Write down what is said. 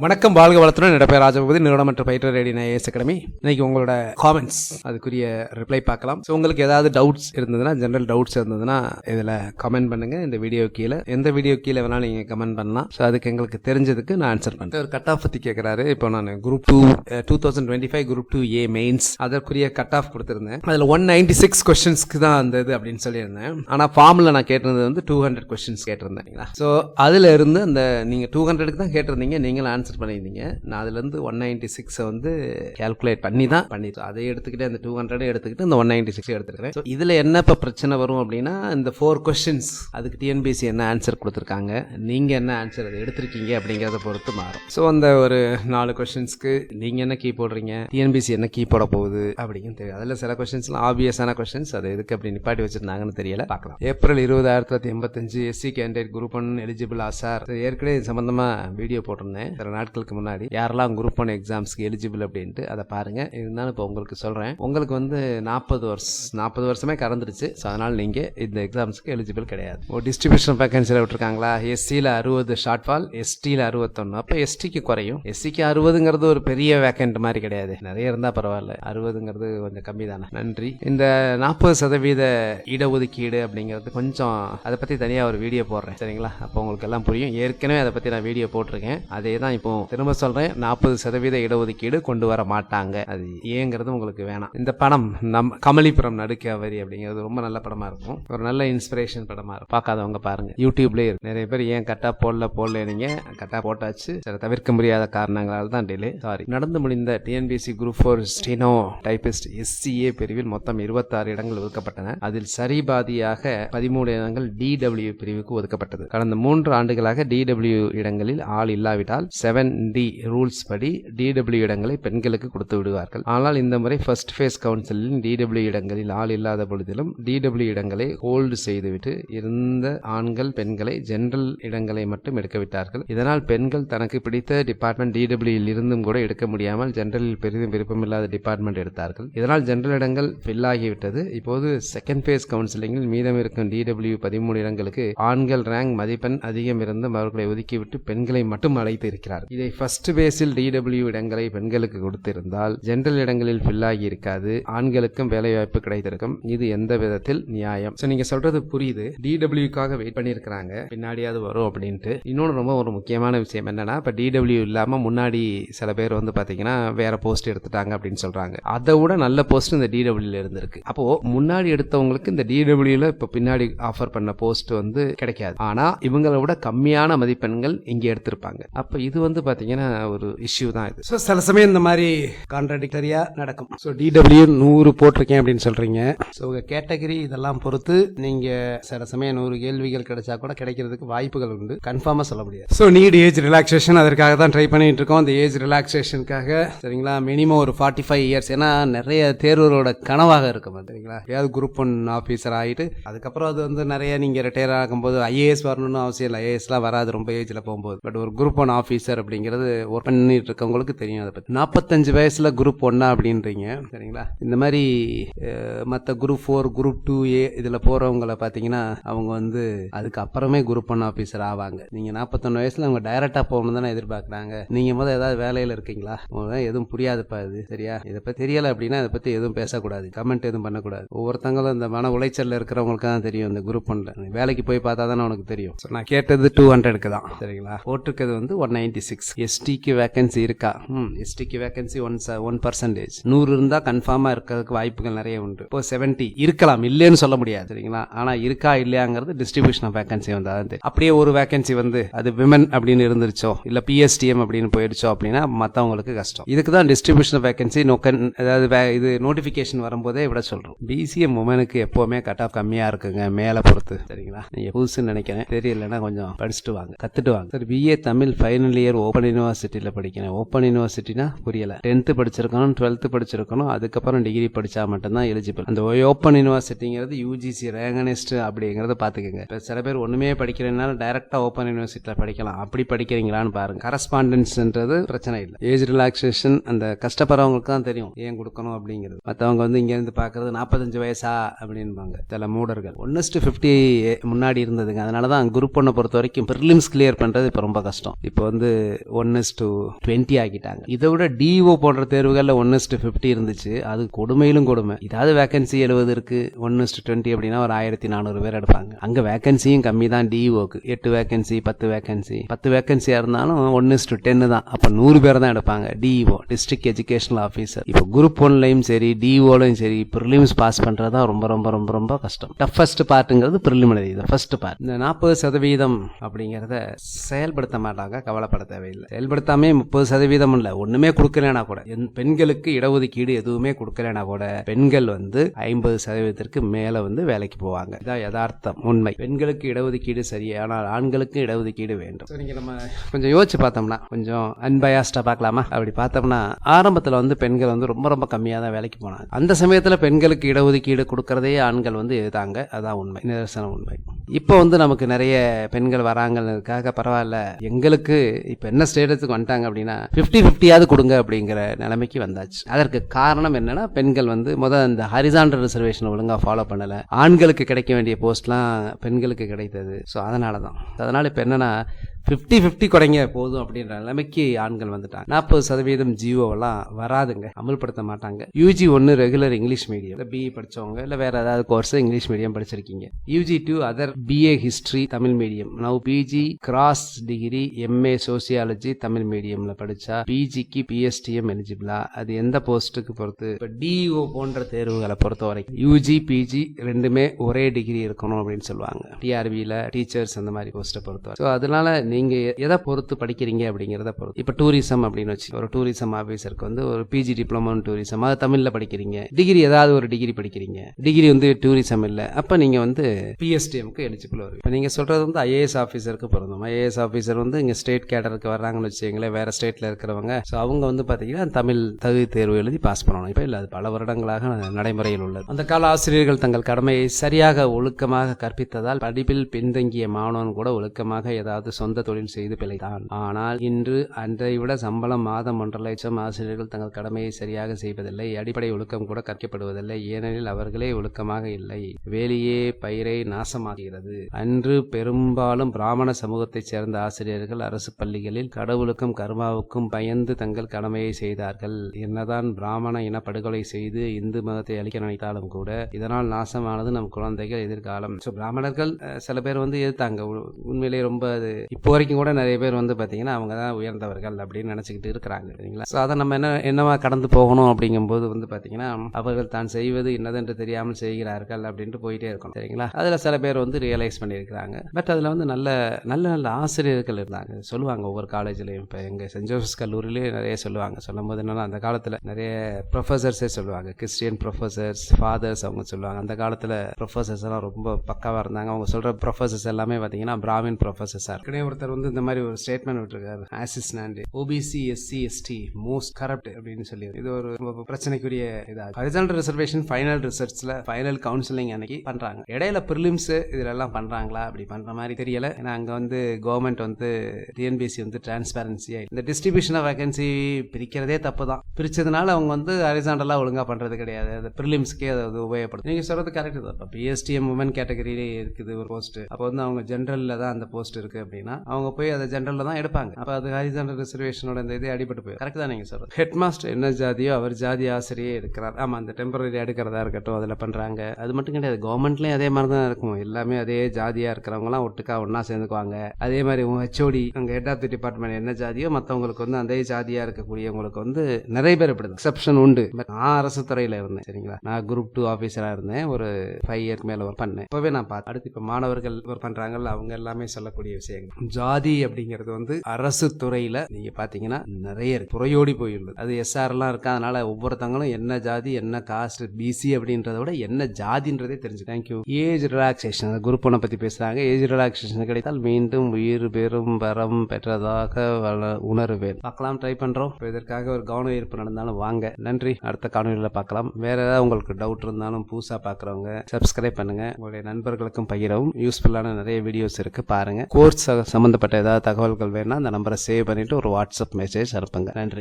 வணக்கம் வாழ்க வளத்துடன். இடப்பெயர் ராஜபதி நிறுவனம் மற்றும் பயிற்று ரேடி ஐஏஎஸ் அகாடமி. இன்னைக்கு உங்களோட காமெண்ட்ஸ் அதுக்குரிய ரிப்ளை பார்க்கலாம். ஸோ உங்களுக்கு ஏதாவது டவுட்ஸ் இருந்ததுன்னா ஜென்ரல் டவுட்ஸ் இருந்ததுன்னா இதில் கமெண்ட் பண்ணுங்க. இந்த வீடியோ கீழே எந்த வீடியோ கீழே வேணாலும் நீங்கள் கமெண்ட் பண்ணலாம். ஸோ அதுக்கு எங்களுக்கு தெரிஞ்சதுக்கு நான் ஆன்சர் பண்ணுறேன் ஒரு கட் ஆஃப் பற்றி கேட்குறாரு இப்போ நான் group two two thousand twenty five group two A mains அதற்குரிய கட் ஆஃப் கொடுத்துருந்தேன். அதில் ஒன் நைன்டி சிக்ஸ் கொஸ்டின்ஸ்க்கு தான் அந்த இது அப்படின்னு சொல்லியிருந்தேன். ஆனால் ஃபார்மில் நான் கேட்டிருந்தது வந்து டூ ஹண்ட்ரட் கொஸ்டின்ஸ் கேட்டிருந்தேன். ஸோ அதில் இருந்து அந்த நீங்கள் டூ ஹண்ட்ரடுக்கு தான் கேட்டிருந்தீங்க. நீங்களும் ஆன்சர் பண்ணியிருந்தீங்க. நான் அதுலேருந்து ஒன் நைன்டி சிக்ஸை வந்து கேல்குலேட் பண்ணி தான் பண்ணிட்டோம் அதை எடுத்துக்கிட்டு அந்த டூ ஹண்ட்ரட் எடுத்துக்கிட்டு இந்த ஒன் நைன்டி சிக்ஸ் எடுத்துக்கிறேன். ஸோ இதில் என்ன இப்போ பிரச்சனை வரும் அப்படின்னா இந்த ஃபோர் கொஸ்டின்ஸ் அதுக்கு டிஎன்பிசி என்ன ஆன்சர் கொடுத்துருக்காங்க நீங்கள் என்ன ஆன்சர் அதை எடுத்திருக்கீங்க அப்படிங்கிறத பொறுத்து மாறும். ஸோ அந்த ஒரு நாலு கொஸ்டின்ஸ்க்கு நீங்கள் என்ன கீ போடுறீங்க டிஎன்பிசி என்ன கீ போட போகுது அப்படிங்கும் தெரியும். அதில் சில கொஸ்டின்ஸ்லாம் ஆப்வியஸான கொஸ்டின்ஸ் அது எதுக்கு அப்படி நிப்பாட்டி வச்சிருந்தாங்கன்னு தெரியல. பார்க்கலாம். ஏப்ரல் இருபது ஆயிரத்தி தொள்ளாயிரத்தி எண்பத்தஞ்சு SC candidate group one eligible Azhar ஏற்கனவே சம்மந்தமாக வீடியோ போட்டிருந்தேன். நாட்களுக்கு முன்னாடி யாரெல்லாம் குரூப் ஒன் எக்ஸாம்ஸ்க்கு எலிஜிபிள் அப்படின்ட்டு அதை பாருங்க. இருந்தாலும் இப்போ உங்களுக்கு சொல்றேன். உங்களுக்கு வந்து நாற்பது வருஷம் நாற்பது வருஷமே கறந்துருச்சு. ஸோ அதனால நீங்க இந்த எக்ஸாம்ஸ்க்கு எலிஜிபிள் கிடையாது. ஒரு டிஸ்ட்ரிபியூஷன் வேகன்சியில் விட்டுருக்காங்களா? எஸ்சியில் அறுபது ஷார்ட் ஃபால் எஸ்டியில் அறுபத்தொன்று அப்போ எஸ்டிக்கு குறையும். எஸ்சிக்கு அறுபதுங்கிறது ஒரு பெரிய வேக்கண்ட் மாதிரி கிடையாது. நிறைய இருந்தால் பரவாயில்ல. அறுபதுங்கிறது கொஞ்சம் கம்மி தானே. நன்றி. இந்த நாற்பது சதவீத இடஒதுக்கீடு அப்படிங்கிறது கொஞ்சம் அதை பற்றி தனியாக ஒரு வீடியோ போடுறேன். சரிங்களா? அப்போ உங்களுக்கு எல்லாம் புரியும். ஏற்கனவே அதை பற்றி நான் வீடியோ போட்டிருக்கேன். அதே தான் இப்போ திரும்ப சொல்கிறேன் நாற்பது சதவீத இடஒதுக்கீடு கொண்டு வர மாட்டாங்க. அது ஏங்கிறது உங்களுக்கு வேணாம். இந்த படம் நம் கமலிபுரம் நடுக்காவரி அப்படிங்கிறது ரொம்ப நல்ல படமா இருக்கும். ஒரு நல்ல இன்ஸ்பிரேஷன் படமா இருக்கும். பார்க்காதவங்க பாருங்க. யூடியூப்லேயே இருக்கு. நிறைய பேர் ஏன் கட்டா போடல போடல நீங்க கட்டா போட்டாச்சு. சில தவிர்க்க முடியாத காரணங்களால் தான் டிலே சாரி நடந்து முடிந்த TNPSC group four steno typist SCA பிரிவில் மொத்தம் இருபத்தாறு இடங்கள் ஒதுக்கப்பட்டன. அதில் சரிபாதியாக பதிமூணு இடங்கள் டிடபிள்யூ பிரிவுக்கு ஒதுக்கப்பட்டது. கடந்த மூன்று ஆண்டுகளாக டிடபிள்யூ இடங்களில் ஆள் இல்லாவிட்டால் செவன் செவன் டி ரூல்ஸ் படி டிடபிள்யூ இடங்களை பெண்களுக்கு கொடுத்து விடுவார்கள். ஆனால் இந்த முறை ஃபர்ஸ்ட் ஃபேஸ் கவுன்சிலில் டிடபிள்யூ இடங்களில் ஆள் இல்லாத பொழுதிலும் டிடபிள்யூ இடங்களை ஹோல்டு செய்துவிட்டு இருந்த ஆண்கள் பெண்களை ஜெனரல் இடங்களை மட்டும் எடுக்க விட்டார்கள். இதனால் பெண்கள் தனக்கு பிடித்த டிபார்ட்மெண்ட் டிடபிள்யூ இருந்தும் கூட எடுக்க முடியாமல் ஜெனரலில் பெரிதும் விருப்பமில்லாத டிபார்ட்மெண்ட் எடுத்தார்கள். இதனால் ஜெனரல் இடங்கள் ஃபில் ஆகிவிட்டது. இப்போது செகண்ட் ஃபேஸ் கவுன்சிலிங்கில் மீதம் இருக்கும் டிடபிள்யூ பதிமூணு இடங்களுக்கு ஆண்கள் ரேங்க் மதிப்பெண் அதிகம் இருந்தும் அவர்களை ஒதுக்கிவிட்டு பெண்களை மட்டும் அழைத்து இருக்கிறார் இதை ஃபர்ஸ்ட் பேஸில் டிடபிள்யூ இடங்களை பெண்களுக்கு கொடுத்திருந்தால் ஜென்ரல் இடங்களில் ஃபில் ஆகி இருக்காது ஆண்களுக்கும் வேலைவாய்ப்பு கிடைத்திருக்கும். இது எந்த விதத்தில் நியாயம்? ஸோ நீங்கள் சொல்றது புரியுது. டிடபிள்யூக்காக வெயிட் பண்ணியிருக்கிறாங்க பின்னாடியாவது வரும் அப்படின்ட்டு. இன்னொன்று ரொம்ப ஒரு முக்கியமான விஷயம் என்னன்னா இப்போ டிடபிள்யூ இல்லாமல் முன்னாடி சில பேர் வந்து பார்த்தீங்கன்னா வேற போஸ்ட் எடுத்துட்டாங்க அப்படின்னு சொல்கிறாங்க அதை விட நல்ல போஸ்ட் இந்த டிடபிள்யூல இருந்திருக்கு. அப்போ முன்னாடி எடுத்தவங்களுக்கு இந்த டிடபிள்யூல இப்போ பின்னாடி ஆஃபர் பண்ண போஸ்ட் வந்து கிடைக்காது. ஆனால் இவங்களை விட கம்மியான மதிப்பெண்கள் இங்கே எடுத்திருப்பாங்க. அப்போ இது வந்து வந்து பாத்தீங்கன்னா ஒரு இஷ்யூ தான் இது. ஸோ சில சமயம் இந்த மாதிரி கான்ட்ராடிக்டரியா நடக்கும். ஸோ டிடபிள்யூ நூறு போட்டிருக்கேன் அப்படின்னு சொல்றீங்க. ஸோ உங்கள் கேட்டகரி இதெல்லாம் பொறுத்து நீங்க சில சமயம் நூறு கேள்விகள் கிடைச்சா கூட கிடைக்கிறதுக்கு வாய்ப்புகள் உண்டு. கன்ஃபார்மா சொல்ல முடியாது. ஸோ நீட் ஏஜ் ரிலாக்ஸேஷன் அதற்காக தான் ட்ரை பண்ணிட்டு இருக்கோம். அந்த ஏஜ் ரிலாக்ஸேஷனுக்காக சரிங்களா? மினிமம் ஒரு ஃபார்ட்டி ஃபைவ் இயர்ஸ் ஏன்னா நிறைய தேர்வுகளோட கனவாக இருக்கும் சரிங்களா? ஏதாவது குரூப் ஒன் ஆஃபீஸர் ஆகிட்டு அதுக்கப்புறம் அது வந்து நிறைய நீங்க ரிட்டையர் ஆகும்போது ஐஏஎஸ் வரணும்னு அவசியம் இல்லை. ஐஏஎஸ்லாம் வராது ரொம்ப ஏஜில் போகும்போது. பட் ஒரு குரூப் ஒன் ஆஃபீஸர் அப்படிங்கிறது ஒர்க் பண்ணிட்டு இருக்கவங்களுக்கு தெரியும் அதை பற்றி நாற்பத்தஞ்சு வயசில் குரூப் ஒன்னா அப்படின்றீங்க சரிங்களா? இந்த மாதிரி மற்ற group four group two A இதில் போகிறவங்களை பார்த்தீங்கன்னா அவங்க வந்து அதுக்கு அப்புறமே குரூப் ஒன் ஆஃபீஸர் ஆவாங்க. நீங்கள் நாற்பத்தொன்னு வயசில் அவங்க டைரெக்டாக போகணும் தானே எதிர்பார்க்குறாங்க. நீங்கள் முதல் ஏதாவது வேலையில் இருக்கீங்களா? உங்களுக்கு எதுவும் புரியாதுப்பா இது சரியா? இதை பற்றி தெரியலை அப்படின்னா இதை பற்றி எதுவும் பேசக்கூடாது. கமெண்ட் எதுவும் பண்ணக்கூடாது. ஒவ்வொருத்தங்களும் இந்த மன உளைச்சலில் இருக்கிறவங்களுக்கு தான் தெரியும் இந்த குரூப் ஒன்ல வேலைக்கு போய் பார்த்தா தானே உனக்கு தெரியும். நான் கேட்டது டூ ஹண்ட்ரடுக்கு தான் சரிங்களா? போட்டிருக்கிறது வந்து ஒன் நைன்டி சிக்ஸ் சிக்ஸ் எஸ்டிக்கு வேகன்சி இருக்கா? ம் எஸ்டிக்கு வேகன்சி ஒன் ஒன் பர்சன்டேஜ் நூறு இருந்தால் கன்ஃபார்மா இருக்கிறதுக்கு வாய்ப்புகள் நிறைய உண்டு. இப்போ செவன்ட்டி இருக்கலாம் இல்லைன்னு சொல்ல முடியாது சரிங்களா? ஆனா இருக்கா இல்லையாங்கிறது டிஸ்ட்ரிபியூஷன் ஆஃப் வேகன்சி வந்தால் தெரியும். அப்படியே ஒரு வேகன்சி வந்து அது விமன் அப்படின்னு இருந்துருச்சோ இல்லை பிஎஸ்டிஎம் அப்படின்னு போயிடுச்சோ அப்படின்னா மற்றவங்களுக்கு கஷ்டம். இதுக்கு தான் டிஸ்ட்ரிபியூஷன் ஆஃப் வேகன்சி நோக்கன் அதாவது இது நோட்டிஃபிகேஷன் வரும்போதே விட சொல்கிறோம் பிசிஎம் உமனுக்கு எப்போவுமே கட் ஆஃப் கம்மியாக இருக்குங்க மேலே பொறுத்து சரிங்களா? நீங்கள் புதுசுன்னு நினைக்கிறேன். தெரியலன்னா கொஞ்சம் படிச்சுட்டு வாங்க கற்றுட்டு வாங்க. Sir BA Tamil final year open யூனிவர்சிட்டியில் படிக்கிறேன். ஓப்பன் யூனிவர்சிட்டினா புரியலை. டென்த்து படிச்சிருக்கணும் டுவெல்த்து படிச்சிருக்கணும் அதுக்கப்புறம் டிகிரி படித்தா மட்டும்தான் எலிஜிபிள் அந்த ஓப்பன் யூனிவர்சிட்டிங்கிறது யூஜிசி ரேங்கனிஸ்ட் அப்படிங்கிறத பார்த்துக்கோங்க. இப்போ சில பேர் ஒன்றுமே படிக்கிறதுனால டைரெக்டாக ஓப்பன் யூனிவர்சிட்டியில் படிக்கலாம். அப்படி படிக்கிறீங்களான்னு பாருங்க. கரஸ்பாண்டன்ஸ்ன்றது பிரச்சனை இல்லை. ஏஜ் ரிலாக்ஸேஷன் அந்த கஷ்டப்படுறவங்களுக்கு தான் தெரியும். ஏன் கொடுக்கணும் அப்படிங்கிறது. மற்றவங்க வந்து இங்கேருந்து பார்க்குறது நாற்பத்தஞ்சு வயசா அப்படின்பாங்க. சில மூடர்கள். ஒன்னஸ்ட் ஃபிஃப்டி முன்னாடி இருந்ததுங்க. அதனால தான் குரூப் ஒன்னை பொறுத்த வரைக்கும் ப்ரிலிம்ஸ் கிளியர் பண்ணுறது இப்போ ரொம்ப கஷ்டம். இப்போ வந்து ஒன் இஸ் டு டுவெண்ட்டி ஆக்கிட்டாங்க. இதை விட டிஓ போன்ற தேர்வுகளில் ஒன் இஸ் டு ஃபிஃப்டி இருந்துச்சு. அது கொடுமையிலும் கொடுமை. இதாவது வேகன்சி எழுபது இருக்கு ஒன் இஸ் டு டுவெண்ட்டி அப்படின்னா ஒரு ஆயிரத்தி நானூறு பேர் எடுப்பாங்க. அங்க வேகன்சியும் கம்மி தான் டிஓக்கு எட்டு வேகன்சி பத்து வேகன்சி பத்து வேகன்சியா இருந்தாலும் ஒன் இஸ் டு டென்னு தான். அப்ப நூறு பேர் தான் எடுப்பாங்க. டிஓ டிஸ்ட்ரிக்ட் எஜுகேஷனல் ஆஃபீஸர் இப்போ குரூப் ஒன்லையும் சரி டிஓலையும் சரி ப்ரிலிம்ஸ் பாஸ் பண்ணுறது தான் ரொம்ப ரொம்ப ரொம்ப ரொம்ப கஷ்டம். டஃபஸ்ட் பார்ட்டுங்கிறது ப்ரிலிமினரி இது ஃபர்ஸ்ட் பார்ட் இந்த நாற்பது சதவீதம் அப்படிங்கிறத செயல்படுத்த மாட்டாங்க கவலைப்பட தேவையில்லை. செயல்படுத்தாமே முப்பது சதவீதம் இல்ல. ஒண்ணுமே கொடுக்கலனா கூட. என் பெண்களுக்கு இடஒதுக்கீடு எதுவுமே கொடுக்கலனா கூட பெண்கள் வந்து ஐம்பது சதவீதத்திற்கு மேல வந்து வேலைக்கு போவாங்க. இதான் யதார்த்தம் உண்மை. பெண்களுக்கு இடஒதுக்கீடு சரி ஆனால் ஆண்களுக்கு இடஒதுக்கீடு வேண்டும். நம்ம கொஞ்சம் யோசிச்சு பார்த்தோம்னா கொஞ்சம் அன்பயாஸ்டா பார்க்கலாமா? அப்படி பார்த்தோம்னா ஆரம்பத்துல வந்து பெண்கள் வந்து ரொம்ப ரொம்ப கம்மியா தான் வேலைக்கு போனாங்க. அந்த சமயத்துல பெண்களுக்கு இடஒதுக்கீடு கொடுக்கறதே ஆண்கள் வந்து எதிர்த்தாங்க. அதான் உண்மை. நிதர்சன உண்மை. இப்போ வந்து நமக்கு நிறைய பெண்கள் வராங்கிறதுக்காக பரவாயில்ல. எங்களுக்கு இப்போ என்ன ஸ்டேட்டத்துக்கு வந்துட்டாங்க அப்படின்னா ஃபிஃப்டி ஃபிஃப்டியாவது கொடுங்க அப்படிங்கிற நிலைமைக்கு வந்தாச்சு. அதற்கு காரணம் என்னன்னா பெண்கள் வந்து முதல் அந்த ஹரிசாண்டல் ரிசர்வேஷன் ஒழுங்காக ஃபாலோ பண்ணலை. ஆண்களுக்கு கிடைக்க வேண்டிய போஸ்ட்லாம் பெண்களுக்கு கிடைத்தது. ஸோ அதனால தான் அதனால் இப்போ என்னென்னா ஃபிஃப்டி ஃபிஃப்டி குறைங்க போதும் அப்படின்ற நிலைமைக்கு ஆண்கள் வந்துட்டாங்க. நாற்பது சதவீதம் ஜியோவெல்லாம் வராதுங்க. அமல்படுத்த மாட்டாங்க. யூஜி ஒன்று ரெகுலர் இங்கிலீஷ் மீடியம் இல்லை பிஇ படிச்சவங்க இல்லை வேற ஏதாவது கோர்ஸ் இங்கிலீஷ் மீடியம் படிச்சிருக்கீங்க. UG two other BA history Tamil medium now PG cross degree MA sociology Tamil மீடியம்ல படிச்சா பிஜிக்கு பிஎஸ்டிஎம் எலிஜிபிளா அது எந்த போஸ்ட்டுக்கு பொறுத்து? இப்போ டிஓ போன்ற தேர்வுகளை பொறுத்த வரைக்கும் யூஜி பிஜி ரெண்டுமே ஒரே டிகிரி இருக்கணும் அப்படின்னு சொல்லுவாங்க. டிஆர்பியில் டீச்சர்ஸ் அந்த மாதிரி போஸ்ட்டை பொறுத்த ஸோ அதனால நீங்க எதை பொறுத்து படிக்கிறீங்க அப்படிங்கிறத பொறுத்து. இப்போ டூரிசம் அப்படின்னு வச்சு ஒரு டூரிசம் ஆஃபீஸருக்கு வந்து ஒரு பிஜி டிப்ளமோ டூரிசம் அது தமிழ்ல படிக்கிறீங்க. டிகிரி ஏதாவது ஒரு டிகிரி படிக்கிறீங்க. டிகிரி வந்து டூரிசம் இல்லை. அப்போ நீங்க வந்து பிஎஸ்டிஎம்க்கு எலிஜிபிள் வருவீங்க இப்போ நீங்க சொல்றது வந்து ஐஏஎஸ் ஆஃபீஸருக்கு பொருந்தும். ஐஏஎஸ் ஆஃபீஸர் வந்து இங்க ஸ்டேட் கேடருக்கு வர்றாங்கன்னு வச்சுங்களேன் வேற ஸ்டேட்ல இருக்கிறவங்க. ஸோ அவங்க வந்து பாத்தீங்கன்னா தமிழ் தகுதி தேர்வு எழுதி பாஸ் பண்ணணும். இப்போ இல்லை அது பல வருடங்களாக நடைமுறையில் உள்ளது. அந்த கால ஆசிரியர்கள் தங்கள் கடமையை சரியாக ஒழுக்கமாக கற்பித்ததால் படிப்பில் பின்தங்கிய மாணவன் கூட ஒழுக்கமாக ஏதாவது சொந்த தொழில் செய்து பிழைத்தான். ஆனால் இன்று அன்றை விட சம்பளம் மாதம் ஒன்றரை லட்சம் ஆசிரியர்கள் தங்கள் கடமையை சரியாக செய்வதில்லை. அடிப்படை ஒழுக்கம் கூட கற்கப்படுவதில்லை. ஏனெனில் அவர்களே ஒழுக்கமாக இல்லை. வேலையே பயிரை நாசமாகிறது அன்று பெரும்பாலும் பிராமண சமூகத்தைச் சேர்ந்த ஆசிரியர்கள் அரசு பள்ளிகளில் கடவுளுக்கும் கர்மாவுக்கும் பயந்து தங்கள் கடமையை செய்தார்கள். என்னதான் பிராமண இன படுகொலை செய்து இந்து மதத்தை அழிக்க நினைத்தாலும் கூட இதனால் நாசமானது நம் குழந்தைகள் எதிர்காலம். ஸோ பிராமணர்கள் சில பேர் வந்து எதிர்த்தாங்க. உ- உண்மையிலேயே ரொம்ப அது இப்போ வரைக்கும் கூட நிறைய பேர் வந்து பார்த்தீங்கன்னா அவங்க தான் உயர்ந்தவர்கள் அப்படின்னு நினச்சிக்கிட்டு இருக்கிறாங்க சரிங்களா ஸோ அதை நம்ம என்ன என்னவா கடந்து போகணும் அப்படிங்கும்போது வந்து பார்த்தீங்கன்னா அவர்கள் தான் செய்வது என்னதென்று தெரியாமல் செய்கிறார்கள் அப்படின்ட்டு போயிட்டே இருக்கணும் சரிங்களா? அதில் சில பேர் வந்து ரியலைஸ் பண்ணியிருக்கிறாங்க. பட் அதில் வந்து நல்ல நல்ல நல்ல ஆசிரியர்கள் இருந்தாங்க. சொல்லுவாங்க ஒவ்வொரு காலேஜ்லேயும் இப்போ எங்கள் சென்ட் ஜோசப்ஸ் கல்லூரியிலே நிறைய சொல்லுவாங்க. சொல்லும் போது என்னென்னா அந்த காலத்தில் நிறைய ப்ரொஃபசர்ஸே சொல்லுவாங்க. கிறிஸ்டியன் ப்ரொஃபசர்ஸ் ஃபாதர்ஸ் அவங்க சொல்லுவாங்க. அந்த காலத்தில் ப்ரொஃபசர்ஸ் எல்லாம் ரொம்ப பக்காவாக இருந்தாங்க. அவங்க சொல்கிற ப்ரொஃபசர்ஸ் எல்லாமே பார்த்தீங்கன்னா பிராமின் ப்ரொஃபசர்ஸாக இருக்கு ஒருத்தர் வந்து இந்த மாதிரி ஒரு ஸ்டேட்மெண்ட் விட்டுருக்காரு. Ashis Nandy OBC SC ST most corrupt அப்படின்னு சொல்லி. இது ஒரு ரொம்ப பிரச்சனைக்குரிய இதாக ஹரிசாண்டல் ரிசர்வேஷன் ஃபைனல் ரிசர்ச்ல ஃபைனல் கவுன்சிலிங் அன்னைக்கு பண்றாங்க. இடையில ப்ரிலிம்ஸ் இதெல்லாம் பண்றாங்களா? அப்படி பண்ற மாதிரி தெரியல. ஏன்னா அங்க வந்து கவர்மெண்ட் வந்து டிஎன்பிசி வந்து டிரான்ஸ்பேரன்சியா இந்த டிஸ்ட்ரிபியூஷன் ஆஃப் வேகன்சி பிரிக்கிறதே தப்பு தான் பிரிச்சதுனால அவங்க வந்து ஹரிசாண்டலா ஒழுங்கா பண்றது கிடையாது. அது ப்ரிலிம்ஸ்க்கே அதை அது உபயோகப்படுது நீங்க சொல்றது கரெக்ட் தான். பிஎஸ்டிஎம் உமன் கேட்டகரியிலே இருக்குது ஒரு போஸ்ட் அப்போ வந்து அவங்க ஜென்ரல்ல தான் அந்த போஸ்ட் இருக்கு அப்படின்னா அவங்க போய் அதை ஜென்ரலில் தான் எடுப்பாங்க. அப்போ அது ஹரிசாண்டல் ரிசர்வேஷனோட இந்த இது அடிபட்டு போய் கரெக்ட் தான் நீங்கள் சொல்றது? ஹெட் மாஸ்டர் என்ன ஜாதியோ அவர் ஜாதி ஆசிரியே இருக்கிறார் ஆமாம் அந்த டெம்பரரி எடுக்கிறதா இருக்கட்டும் அதில் பண்ணுறாங்க அது மட்டும் கிடையாது கவர்மெண்ட்லேயும் அதே மாதிரி தான் இருக்கும்? எல்லாமே அதே ஜாதியாக இருக்கிறவங்களாம் ஒட்டுக்கா ஒன்றா சேர்ந்துக்குவாங்க. அதே மாதிரி ஹெச்ஓடி அங்கே ஹெட் ஆஃப் தி டிபார்ட்மெண்ட் என்ன ஜாதியோ மற்றவங்களுக்கு வந்து அதே ஜாதியாக இருக்கக்கூடியவங்களுக்கு வந்து நிறைய பேர் இப்படி எக்ஸப்ஷன் உண்டு. நான் அரசு துறையில் இருந்தேன் சரிங்களா? நான் குரூப் டூ ஆஃபீஸராக இருந்தேன். ஒரு ஃபைவ் இயர்க்கு மேலே ஒர்க் பண்ணேன். இப்போவே நான் பார்த்தேன் அடுத்து இப்போ மாணவர்கள் ஒர்க் பண்ணுறாங்கல்ல அவங்க எல்லாமே சொல்லக்கூடிய விஷயங்கள். ஜாதி அப்படிங்கிறது வந்து அரசு துறையில நீங்க பாத்தீங்கன்னா நிறைய இருக்கு. துறையோடி போயுள்ளது அது எஸ்ஆர் எல்லாம் இருக்கு. அதனால ஒவ்வொருத்தவங்களும் என்ன ஜாதி என்ன காஸ்ட் பிசி அப்படின்றத விட என்ன ஜாதின்றதே தெரிஞ்சு தேங்க்யூ ஏஜ் ரிலாக்ஸேஷன் குரூப் ஒன்னை பத்தி பேசுறாங்க. ஏஜ் ரிலாக்ஸேஷன் கிடைத்தால் மீண்டும் உயிர் பெரும் வரம் பெற்றதாக வள- பார்க்கலாம் ட்ரை பண்றோம். இதற்காக ஒரு கவன ஈர்ப்பு நடந்தாலும் வாங்க. நன்றி. அடுத்த காணொலியில் பார்க்கலாம். வேற ஏதாவது உங்களுக்கு டவுட் இருந்தாலும் புதுசா பார்க்குறவங்க சப்ஸ்கிரைப் பண்ணுங்க. உங்களுடைய நண்பர்களுக்கும் பகிரவும். யூஸ்ஃபுல்லான நிறைய வீடியோஸ் இருக்கு. பாருங்க. கோர்ஸ் சம்மந்தப்பட்ட ஏதாவது தகவல்கள் வேணால் அந்த நம்பரை சேவ் பண்ணிட்டு ஒரு வாட்ஸ்அப் மெசேஜ் அனுப்புங்க. நன்றி.